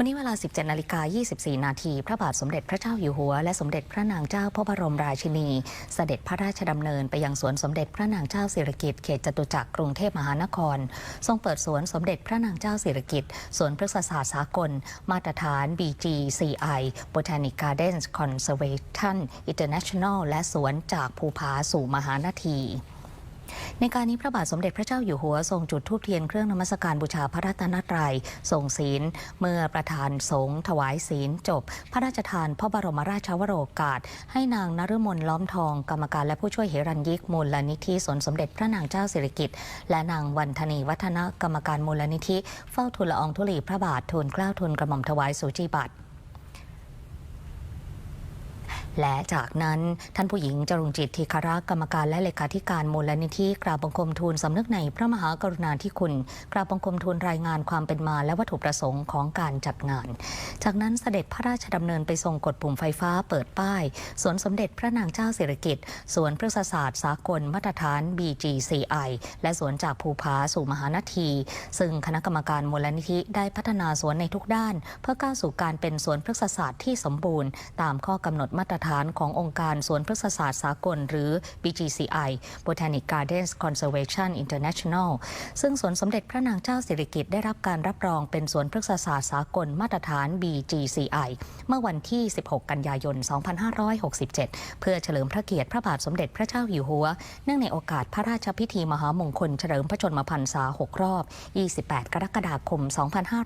วันนี้เวลา 17นาฬิกา24 นาทีพระบาทสมเด็จพระเจ้าอยู่หัว และสมเด็จพระนางเจ้าพระบรมราชินี เสด็จพระราชดำเนินไปยังสวนสมเด็จพระนางเจ้าสิริกิติ์เขตจตุจักรกรุงเทพมหานคร ทรงเปิดสวนสมเด็จพระนางเจ้าสิริกิติ์สวนพฤกษศาสตร์สากล มาตรฐาน BGCI Botanic Gardens Conservation International และสวนจากภูผาสู่มหานาที ในการนี้พระบาทสมเด็จพระเจ้าอยู่หัวทรงจุดธูปเทียนเครื่องนมัสการบูชาพระรัตนตรัยทรงศีล เมื่อประธานสงฆ์ถวายศีลจบ พระราชทานพระบรมราชวโรกาส ให้นางนฤมลล้อมทองกรรมการและผู้ช่วยเหรัญยิกมูลลนิธิสนสมเด็จพระนางเจ้าสิริกิติ์และนางวันธนีวัฒนกรรมการมูลนิธิ เฝ้าทูลละอองธุลีพระบาททูลเกล้าทูลกระหม่อมถวายสุจีบัตร และจากนั้นท่านผู้หญิงจรุงจิตทีคารักษ์กรรมการและเลขาธิการมูลนิธิกราบบังคมทูลสำนึกในพระมหากรุณาธิคุณ กราบบังคมทูลรายงานความเป็นมาและวัตถุประสงค์ของการจัดงาน จากนั้นเสด็จพระราชดำเนินไปทรงกดปุ่มไฟฟ้าเปิดป้ายสวนสมเด็จพระนางเจ้าสิริกิติ์สวนพฤกษศาสตร์สากลมาตรฐาน BGCI และสวนจากภูผาสู่มหานาที ซึ่งคณะกรรมการมูลนิธิได้พัฒนาสวนในทุกด้าน เพื่อก้าวสู่การเป็นสวนพฤกษศาสตร์ที่สมบูรณ์ ตามข้อกำหนดมาตรฐานขององค์การสวนพฤกษศาสตร์สากล หรือ BGCI Botanic Gardens Conservation International ซึ่งสวนสมเด็จพระนางเจ้าสิริกิติ์ได้รับการรับรองเป็นสวนพฤกษศาสตร์สากลมาตรฐาน BGCI เมื่อวันที่ 16 กันยายน 2567 เพื่อเฉลิมพระเกียรติพระบาทสมเด็จพระเจ้าอยู่หัว เนื่องในโอกาสพระราชพิธีมหามงคลเฉลิมพระชนมพรรษา 6 รอบ 28 กรกฎาคม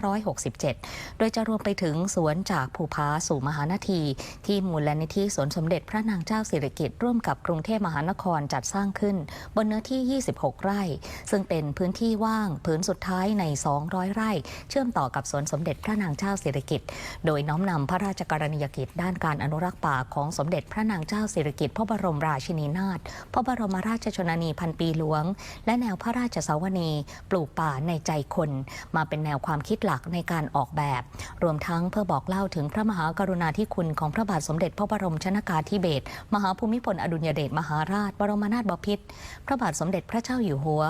2567 โดยจะรวมไปถึงสวนจากภูผาสู่มหานาที ที่มูลนิธิสวนสมเด็จพระนางเจ้าสิริกิติ์ร่วมกับกรุงเทพมหานครจัดสร้างขึ้น บนเนื้อที่ 26 ไร่ ซึ่งเป็นพื้นที่ว่างผืนสุดท้ายใน 200 ไร่ เชื่อมต่อกับสวนสมเด็จพระนางเจ้าสิริกิติ์โดยน้อมนำพระราชกรณียกิจด้านการอนุรักษ์ป่าของสมเด็จพระนางเจ้าสิริกิติ์พระบรมราชินีนาถพระบรมราชชนนีพันปีหลวง และแนวพระราชสาวนีปลูกป่าในใจคน มาเป็นแนวความคิดหลักในการออกแบบ รวมทั้งเพื่อบอกเล่าถึงพระมหากรุณาธิคุณของพระบาทสมเด็จพระบรมชนากาธิเบศรมหาภูมิพลอดุลยเดชมหาราช บรมนาถบพิตรพระบาทสมเด็จพระเจ้าอยู่หัว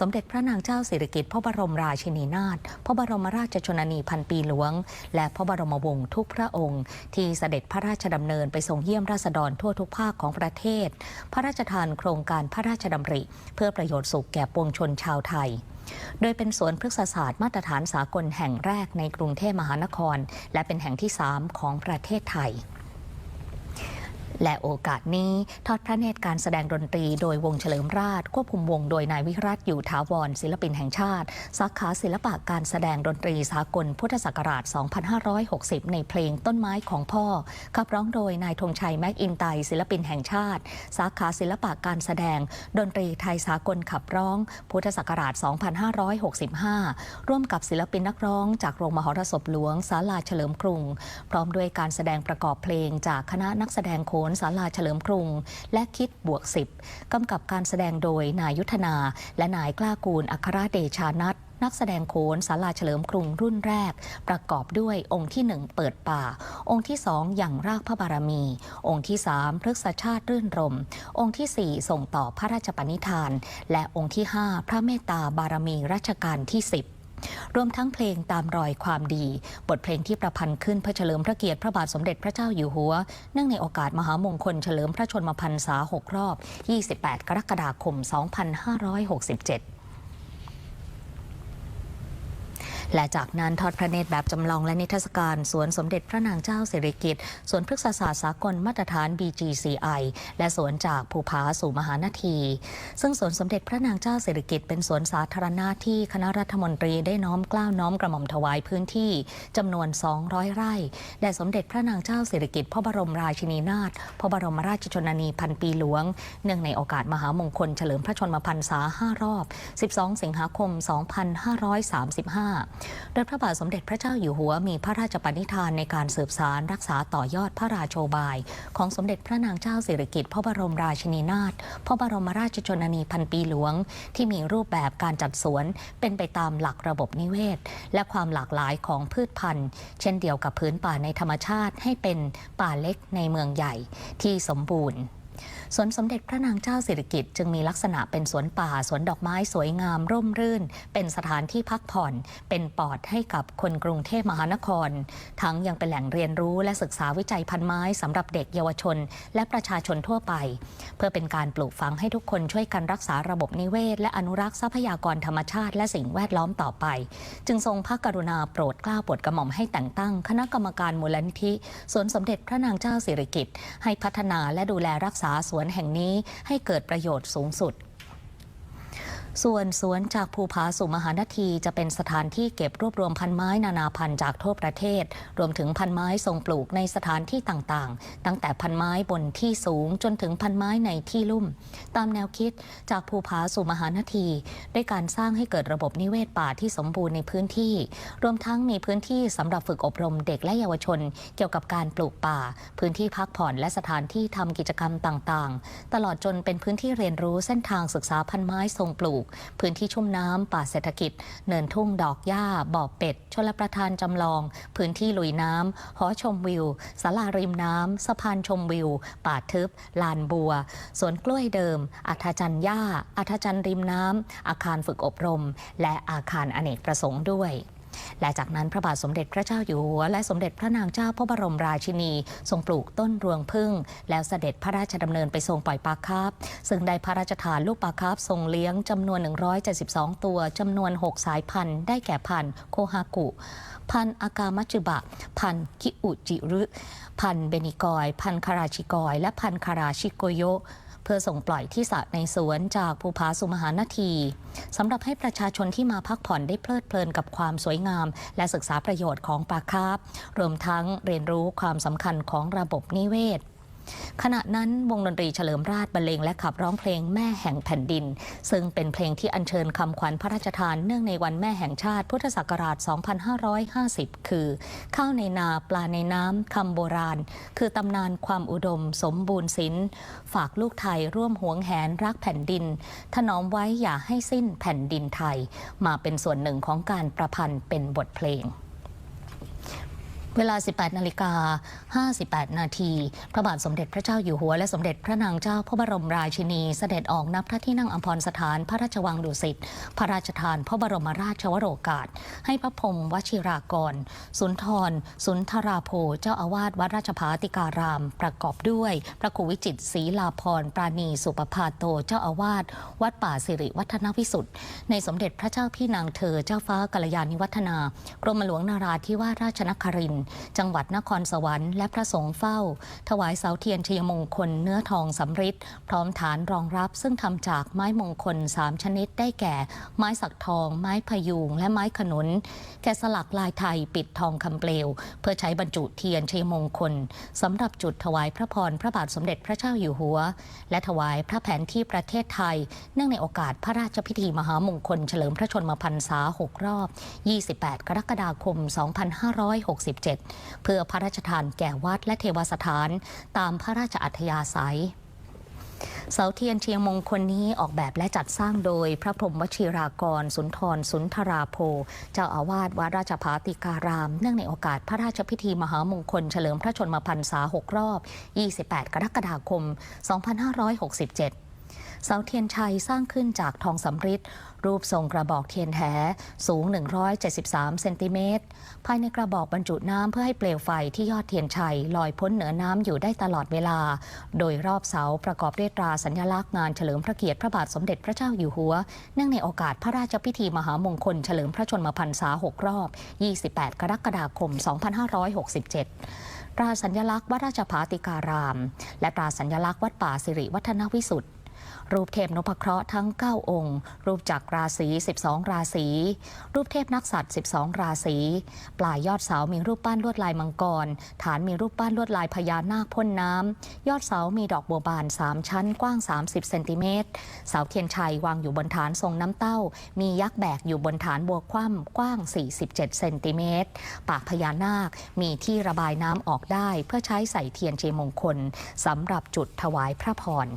สมเด็จพระนางเจ้าสิริกิติ์พระบรมราชินีนาถพระบรมราชชนนีพันปีหลวง และพระบรมวงศ์ทุกพระองค์ ที่เสด็จพระราชดำเนินไปทรงเยี่ยมราษฎรทั่วทุกภาคของประเทศ พระราชทานโครงการพระราชดำริ เพื่อประโยชน์สุขแก่ปวงชนชาวไทยโดยเป็นสวนพฤกษศาสตร์มาตรฐานสากลแห่งแรกในกรุงเทพมหานคร และเป็นแห่งที่ 3 ของประเทศไทย และโอกาสนี้ทอดพระเนตรการแสดงดนตรีโดยวงเฉลิมราช ควบคุมวงโดยนายวิรัตอยู่ถาวรศิลปินแห่งชาติ สาขาศิลปะการแสดงดนตรีสากลพุทธศักราช 2560 ในเพลงต้นไม้ของพ่อขับร้องโดยนายธงชัยแม็กอินไตศิลปินแห่งชาติ สาขาศิลปะการแสดง ดนตรีไทยสากลขับร้อง พุทธศักราช 2565 ร่วมกับศิลปินนักร้อง จากโรงมหรสพหลวงศาลาเฉลิมกรุง พร้อมด้วยการแสดงประกอบเพลงจากคณะนักแสดงโขนศาลาเฉลิมกรุง และคิดบวกสิบกำกับการแสดงโดยนายยุทธนา และนายกล้ากูลอัครเดชานัทนักแสดงโขนศาลาเฉลิมกรุงรุ่นแรก ประกอบด้วยองค์ที่หนึ่งเปิดป่า องค์ที่สองอย่างรากพระบารมี องค์ที่สามพฤกษชาติรื่นรม องค์ที่สี่ส่งต่อพระราชปณิธาน และองค์ที่ห้าพระเมตตาบารมีรัชกาลที่สิบ รวมทั้งเพลงตามรอยความดี บทเพลงที่ประพันธ์ขึ้นเพื่อเฉลิมพระเกียรติพระบาทสมเด็จพระเจ้าอยู่หัว เนื่องในโอกาสมหามงคลเฉลิมพระชนมพรรษา 6 รอบ 28 กรกฎาคม 2567 และจากนั้นทอดพระเนตรแบบจำลองและนิทรรศการสวนสมเด็จพระนางเจ้าสิริกิติ์สวนพฤกษศาสตร์สากลมาตรฐาน BGCI และสวนจากภูผาสู่มหานาที ซึ่งสวนสมเด็จพระนางเจ้าสิริกิติ์เป็นสวนสาธารณะที่คณะรัฐมนตรีได้น้อมกล้าวน้อมกระหม่อมถวายพื้นที่จำนวน 200 ไร่แด่สมเด็จพระนางเจ้าสิริกิติ์พระบรมราชินีนาถพระบรมราชชนนีพันปีหลวง เนื่องในโอกาสมหามงคลเฉลิมพระชนมพรรษา 5 รอบ 12 สิงหาคม 2535โดยพระบาทสมเด็จพระเจ้าอยู่หัวมีพระราชปณิธานในการสืบสารรักษาต่อยอดพระราโชบาย ของสมเด็จพระนางเจ้าสิริกิติ์พระบรมราชินีนาถพระบรมราชชนนีพันปีหลวง ที่มีรูปแบบการจัดสวนเป็นไปตามหลักระบบนิเวศ และความหลากหลายของพืชพันธุ์ เช่นเดียวกับพื้นป่าในธรรมชาติให้เป็นป่าเล็กในเมืองใหญ่ที่สมบูรณ์ สวนสมเด็จพระนางเจ้าสิริกิติ์จึงมีลักษณะเป็นสวนป่าสวนดอกไม้สวยงามร่มรื่น เป็นสถานที่พักผ่อน เป็นปอดให้กับคนกรุงเทพมหานคร ทั้งยังเป็นแหล่งเรียนรู้และศึกษาวิจัยพันไม้สำหรับเด็กเยาวชน และประชาชนทั่วไป เพื่อเป็นการปลูกฝังให้ทุกคนช่วยกันรักษาระบบนิเวศ และอนุรักษ์ทรัพยากรธรรมชาติ และสิ่งแวดล้อมต่อไป จึงทรงพระกรุณาโปรดเกล้าโปรดกระหม่อมให้แต่งตั้ง คณะกรรมการมูลนิธิสวนสมเด็จพระนางเจ้าสิริกิติ์ให้พัฒนาและดูแลรักษาสวนแห่งนี้ให้เกิดประโยชน์สูงสุด ส่วนสวนจากภูผาสู่มหานาทีจะเป็นสถานที่เก็บรวบรวมพันไม้นานาพันธุ์จากทั่วประเทศ รวมถึงพันไม้ทรงปลูกในสถานที่ต่างๆ ตั้งแต่พันไม้บนที่สูงจนถึงพันไม้ในที่ลุ่ม ตามแนวคิดจากภูผาสู่มหานาที ด้วยการสร้างให้เกิดระบบนิเวศป่าที่สมบูรณ์ในพื้นที่ รวมทั้งมีพื้นที่สำหรับฝึกอบรมเด็กและเยาวชน เกี่ยวกับการปลูกป่า พื้นที่พักผ่อนและสถานที่ทำกิจกรรมต่างๆ ตลอดจนเป็นพื้นที่เรียนรู้เส้นทางศึกษาพันไม้ทรงปลูกพื้นที่ชุ่มน้ำป่าเศรษฐกิจ เนินทุ่งดอกหญ้า บ่อเป็ด ชลประทานจำลอง พื้นที่ลุยน้ำหอชมวิวสาราริมน้ำสะพานชมวิว ป่าทึบ ลานบัว สวนกล้วยเดิม อัธจันทร์หญ้า อัธจันทร์ริมน้ำอาคารฝึกอบรม และอาคารอเนกประสงค์ด้วย และจากนั้นพระบาทสมเด็จพระเจ้าอยู่หัวและสมเด็จพระนางเจ้าพระบรมราชินี ทรงปลูกต้นรวงพึ่ง แล้วเสด็จพระราชดำเนินไปทรงปล่อยปลาคาร์ฟซึ่งได้พระราชทานลูกปลาคาร์ฟทรงเลี้ยงจำนวน 172 ตัวจำนวน 6 สายพันธุ์ ได้แก่พันธุ์โคฮากุ พันธุ์อากามัจจุบะ พันธุ์คิอุจิรุ พันธุ์เบนิกอย พันธุ์คาราชิกอย และพันธุ์คาราชิโกโย เพื่อส่งปล่อยที่สระในสวนจากภูผาสุมหานาทีสำหรับให้ประชาชนที่มาพักผ่อนได้เพลิดเพลินกับความสวยงาม และศึกษาประโยชน์ของปลาคาร์ฟรวมทั้งเรียนรู้ความสำคัญของระบบนิเวศ ขณะนั้นวงดนตรีเฉลิมราชบรรเลงและขับร้องเพลงแม่แห่งแผ่นดิน ซึ่งเป็นเพลงที่อัญเชิญคำขวัญพระราชทานเนื่องในวันแม่แห่งชาติพุทธศักราช 2550 คือ ข้าวในนาปลาในน้ำคำโบราณ คือตำนานความอุดม สมบูรณ์สินฝากลูกไทยร่วมหวงแหนรักแผ่นดิน ถนอมไว้อย่าให้สิ้นแผ่นดินไทย มาเป็นส่วนหนึ่งของการประพันธ์เป็นบทเพลง เวลา 18 นาฬิกา 58 นาที พระบาทสมเด็จพระเจ้าอยู่หัว และสมเด็จพระนางเจ้าพระบรมราชินีเสด็จออกนับพระที่นั่งอัมพรสถานพระราชวังดุสิต พระราชทานพระบรมราชวโรกาส ให้พระพรมวชิรากร สุนทร สุนทราโพเจ้าอาวาสวัดราชภาติการาม ประกอบด้วย พระครูวิจิตศรีลาพรปราณีสุปภาโต เจ้าอาวาสวัดป่าสิริวัฒนวิสุทธิ์ในสมเด็จพระเจ้าพี่นางเธอเจ้าฟ้ากัลยาณิวัฒนากรมหลวงนาราธิวาสราชนครินทจังหวัดนครสวรรค์และพระสงฆ์เฝ้า ถวายเสาเทียนชัยมงคลเนื้อทองสำริดพร้อมฐานรองรับ ซึ่งทำจากไม้มงคล 3 ชนิดได้แก่ ไม้สักทอง ไม้พยูงและไม้ขนุน แกะสลักลายไทยปิดทองคำเปลว เพื่อใช้บรรจุเทียนชัยมงคลสำหรับจุดถวายพระพรพระบาทสมเด็จพระเจ้าอยู่หัว และถวายพระแผนที่ประเทศไทย เนื่องในโอกาสพระราชพิธีมหามงคลเฉลิมพระชนมพรรษา 6 รอบ 28 กรกฎาคม 2567เพื่อพระราชทานแก่วัดและเทวสถานตามพระราชอัธยาศัยเสาเทียนเชียงมงคลนี้ออกแบบและจัดสร้างโดยพระพรหมวชิรากร สุนทร สุนทราโพเจ้าอาวาสวัดราชภาติการาม เนื่องในโอกาสพระราชพิธีมหามงคล เฉลิมพระชนมพรรษา 6 รอบ 28 กรกฎาคม 2567 เสาเทียนชัยสร้างขึ้นจากทองสำริดรูปทรงกระบอกเทียนแหสูง 173 เซนติเมตร ภายในกระบอกบรรจุน้ำเพื่อให้เปลวไฟที่ยอดเทียนชัยลอยพ้นเหนือน้ำอยู่ได้ตลอดเวลา โดยรอบเสาประกอบด้วยตราสัญลักษณ์งานเฉลิมพระเกียรติพระบาทสมเด็จพระเจ้าอยู่หัว เนื่องในโอกาสพระราชพิธีมหามงคลเฉลิมพระชนมพรรษา 6 รอบ 28 กรกฎาคม 2567 ตราสัญลักษณ์วัดราชภาติการาม และตราสัญลักษณ์วัดป่าสิริวัฒนวิสุทธิ์ รูปเทพนพเคราะห์ทั้ง 9 องค์ รูปจักรราศี 12 ราศี รูปเทพนักสัตว์12 ราศีปลายยอดเสามีรูปปั้นลวดลายมังกร ฐานมีรูปปั้นลวดลายพญานาคพ่นน้ำ ยอดเสามีดอกบัวบาน 3 ชั้นกว้าง 30 เซนติเมตร เสาเทียนชัยวางอยู่บนฐานทรงน้ำเต้า มียักษ์แบกอยู่บนฐานบัวคว่ำกว้าง 47 เซนติเมตร ปากพญานาคมีที่ระบายน้ำออกได้ เพื่อใช้ใส่เทียนเจมงคลสำหรับจุดถวายพระพร